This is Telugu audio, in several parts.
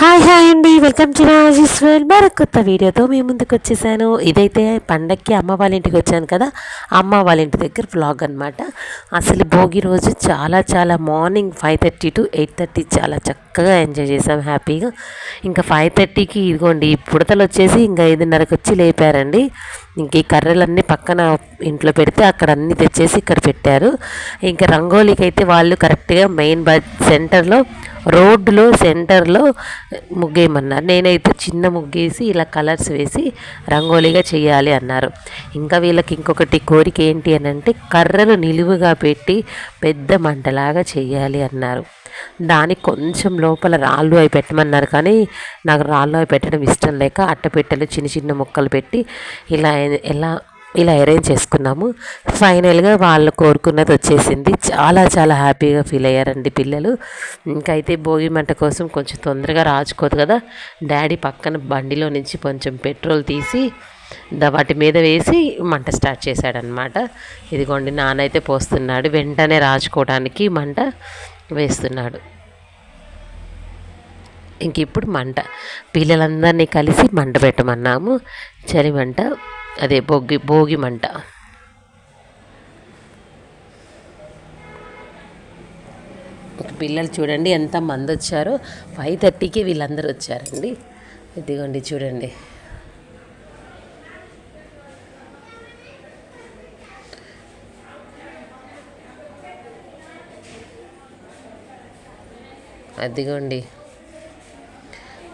హాయ్ హాయ్ అండి. వెల్కమ్ టు రాజీస్ వేల్ మరొక కొత్త వీడియోతో మీ ముందుకు వచ్చేసాను. ఇదైతే పండక్కి అమ్మ వాళ్ళ ఇంటికి వచ్చాను కదా. అమ్మ వాళ్ళ ఇంటి దగ్గర వ్లాగ్ అనమాట అసలు భోగి రోజు చాలా చాలా morning five thirty to eight thirty చాలా చక్కగా ఎంజాయ్ చేసాం హ్యాపీగా. ఇంకా ఫైవ్ థర్టీకి ఇదిగోండి పుడతలు వచ్చేసి ఇంకా ఐదున్నరకు వచ్చి లేపారండి. ఇంక ఈ కర్రలన్నీ పక్కన ఇంట్లో పెడితే అక్కడ అన్నీ తెచ్చేసి ఇక్కడ పెట్టారు. ఇంకా రంగోలీకి అయితే వాళ్ళు కరెక్ట్గా మెయిన్ బ సెంటర్లో రోడ్డులో సెంటర్లో ముగ్గేయమన్నారు. నేనైతే చిన్న ముగ్గేసి ఇలా కలర్స్ వేసి రంగోలీగా చేయాలి అన్నారు. ఇంకా వీళ్ళకి ఇంకొకటి కోరిక ఏంటి అని అంటే కర్రలు నిలువుగా పెట్టి పెద్ద మంటలాగా చేయాలి అన్నారు. దానికి కొంచెం లోపల రాళ్ళు అవి పెట్టమన్నారు కానీ నాకు రాళ్ళు అవి పెట్టడం ఇష్టం లేక అట్టపెట్టెలు చిన్న చిన్న ముక్కలు పెట్టి ఇలా ఎలా ఇలా అరేంజ్ చేసుకున్నాము. ఫైనల్గా వాళ్ళు కోరుకున్నది వచ్చేసింది. చాలా చాలా హ్యాపీగా ఫీల్ అయ్యారండి పిల్లలు. ఇంకైతే భోగి మంట కోసం కొంచెం తొందరగా రాచుకోదు కదా. డాడీ పక్కన బండిలో నుంచి కొంచెం పెట్రోల్ తీసి వాటి మీద వేసి మంట స్టార్ట్ చేశాడనమాట ఇదిగోండి నానైతే పోస్తున్నాడు. వెంటనే రాచుకోవడానికి మంట వేస్తున్నాడు. ఇంక ఇప్పుడు మంట. పిల్లలందరినీ కలిసి మంట పెట్టమన్నాము. చలి మంట. అదే భోగి భోగి మంట. పిల్లలు చూడండి ఎంత మంది వచ్చారో. ఫైవ్ థర్టీకి వీళ్ళందరూ వచ్చారండి. ఇదిగోండి చూడండి. అదిగోండి.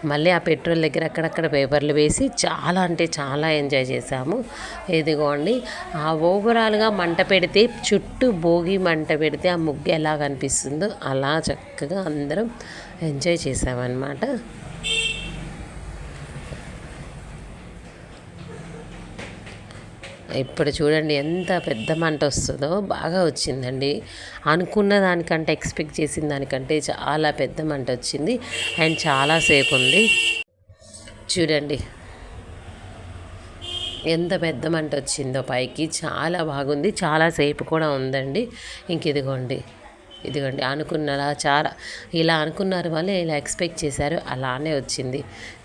మళ్ళీ ఆ పెట్రోల్ దగ్గర అక్కడక్కడ పేపర్లు వేసి చాలా అంటే చాలా ఎంజాయ్ చేసాము ఇదిగోండి ఆ ఓవరాల్గా మంట పెడితే చుట్టూ భోగి మంట పెడితే ఆ ముగ్గు ఎలా కనిపిస్తుందో అలా చక్కగా అందరం ఎంజాయ్ చేసామన్నమాట ఇప్పుడు చూడండి ఎంత పెద్ద మంట వస్తుందో బాగా వచ్చిందండి. అనుకున్న దానికంటే ఎక్స్పెక్ట్ చేసిన దానికంటే చాలా పెద్ద మంట వచ్చింది. అండ్ చాలాసేపు ఉంది. చూడండి. ఎంత పెద్ద మంట వచ్చిందో పైకి. చాలా బాగుంది. చాలాసేపు కూడా ఉందండి. ఇంక ఇదిగోండి. ఇదిగోండి అనుకున్నలా చాలా ఇలా అనుకున్నారు వాళ్ళు ఇలా ఎక్స్పెక్ట్ చేశారు అలానే వచ్చింది.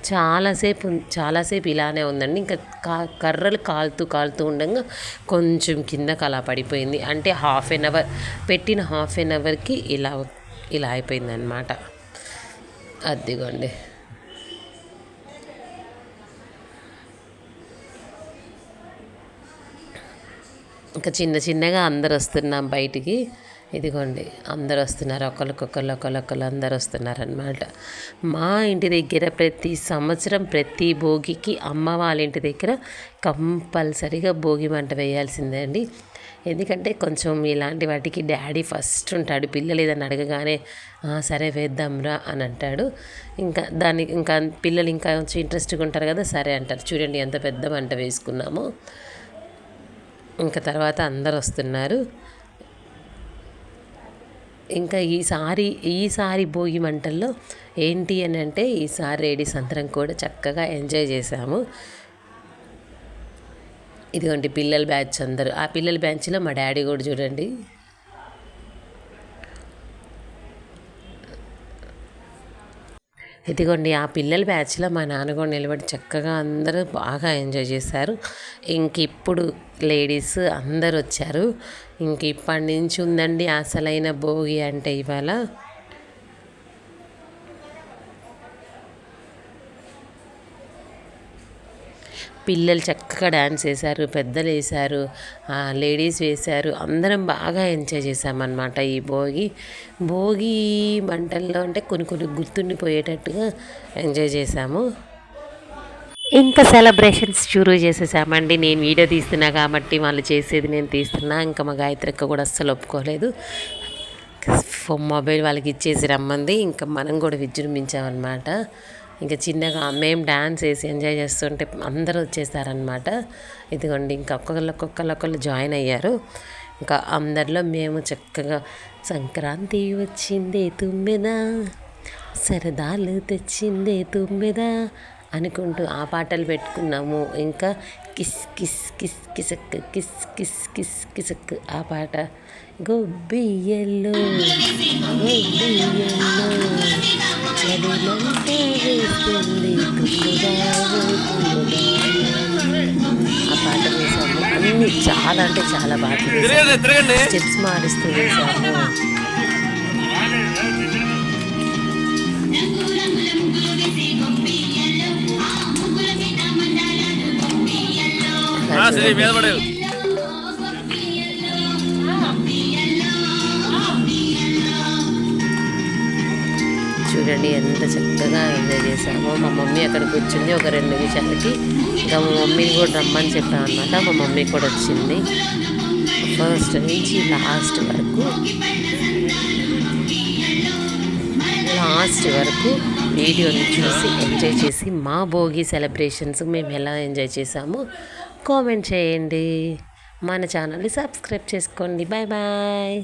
చాలాసేపు చాలాసేపు ఇలానే ఉందండి. ఇంకా కా కర్రలు కాలుతూ కాలుతూ ఉండగా కొంచెం కిందకి అలా పడిపోయింది. అంటే హాఫ్ ఎన్ అవర్ పెట్టిన హాఫ్ ఎన్ అవర్కి ఇలా ఇలా అయిపోయింది అనమాట అదిగోండి. ఇంకా చిన్న చిన్నగా అందరు వస్తున్నాం బయటికి. ఇదిగోండి అందరు వస్తున్నారు. ఒకరికొకరు ఒకరికొకరు అందరు వస్తున్నారనమాట మా ఇంటి దగ్గర ప్రతి సంవత్సరం ప్రతి భోగికి అమ్మ వాళ్ళ ఇంటి దగ్గర కంపల్సరిగా భోగి మంట వేయాల్సిందే అండి. ఎందుకంటే కొంచెం ఇలాంటి వాటికి డాడీ ఫస్ట్ ఉంటాడు. పిల్లలు ఏదైనా అడగగానే సరే వేద్దాంరా అని అంటాడు. ఇంకా దాన్ని ఇంకా పిల్లలు ఇంకా కొంచెం ఇంట్రెస్ట్గా ఉంటారు కదా సరే అంటారు. చూడండి ఎంత పెద్ద మంట వేసుకున్నామో. ఇంకా తర్వాత అందరు వస్తున్నారు. ఇంకా ఈసారి ఈసారి భోగి మంటల్లో ఏంటి అని అంటే ఈసారి లేడీస్ అందరం కూడా చక్కగా ఎంజాయ్ చేసాము ఇదిగోండి పిల్లల బ్యాచ్ అందరూ. ఆ పిల్లల బ్యాచ్లో మా డాడీ కూడా చూడండి. ఇదిగోండి ఆ పిల్లల బ్యాచ్లో మా నాన్న కూడా నిలబడి చక్కగా అందరూ బాగా ఎంజాయ్ చేశారు. ఇంక ఇప్పుడు లేడీస్ అందరు వచ్చారు ఇంక ఇప్పటి నుంచి ఉందండి అసలైన భోగి అంటే ఇవాళ. పిల్లలు చక్కగా డ్యాన్స్ వేశారు పెద్దలు వేశారు లేడీస్ వేశారు అందరం బాగా ఎంజాయ్ చేసామన్నమాట ఈ భోగి. భోగి మంటల్లో అంటే కొన్ని కొన్ని గుర్తుండిపోయేటట్టుగా ఎంజాయ్ చేసాము ఇంకా సెలబ్రేషన్స్ షురూ చేసేసామండి. నేను వీడియో తీస్తున్నా కాబట్టి వాళ్ళు చేసేది నేను తీస్తున్నా. ఇంకా మా గాయత్రిక్క కూడా అస్సలు ఒప్పుకోలేదు. మొబైల్ వాళ్ళకి ఇచ్చేసి రమ్మంది. ఇంకా మనం కూడా విజృంభించామన్నమాట. ఇంకా చిన్నగా మేము డ్యాన్స్ వేసి ఎంజాయ్ చేస్తుంటే అందరూ వచ్చేసారనమాట ఇదిగోండి ఇంకా ఒక్కొక్కరు ఒక్కొక్కరు ఒకళ్ళు జాయిన్ అయ్యారు. ఇంకా అందరిలో మేము చక్కగా సంక్రాంతి వచ్చిందే తుమ్మెదా సరదాలు తెచ్చిందే తుమ్మెదా అనుకుంటూ ఆ పాటలు పెట్టుకున్నాము. ఇంకా కిస్ కిస్ కిస్ కిసక్ కిస్ కిస్ కిస్ కిసక్. ఆ పాట. తుమ్ముగా ఆ పాట వేసాము అన్ని చాలా అంటే చాలా బాగా స్టెప్స్ మారుస్తూ వేసాము శ్రీ మీద పడేవు చూడండి ఎంత చక్కగా ఎంజాయ్ చేసామో మా మమ్మీ అక్కడ వచ్చింది ఒక రెండు నిమిషాలకి. ఇంకా మా మమ్మీని కూడా రమ్మని చెప్పాను అనమాట మా మమ్మీ కూడా వచ్చింది. ఫస్ట్ నుంచి లాస్ట్ వరకు. లాస్ట్ వరకు వీడియోని చూసి ఎంజాయ్ చేసి మా భోగి సెలబ్రేషన్స్ మేము ఎలా ఎంజాయ్ చేసామో కామెంట్ చేయండి. మన ఛానల్ని సబ్స్క్రైబ్ చేసుకోండి. Bye bye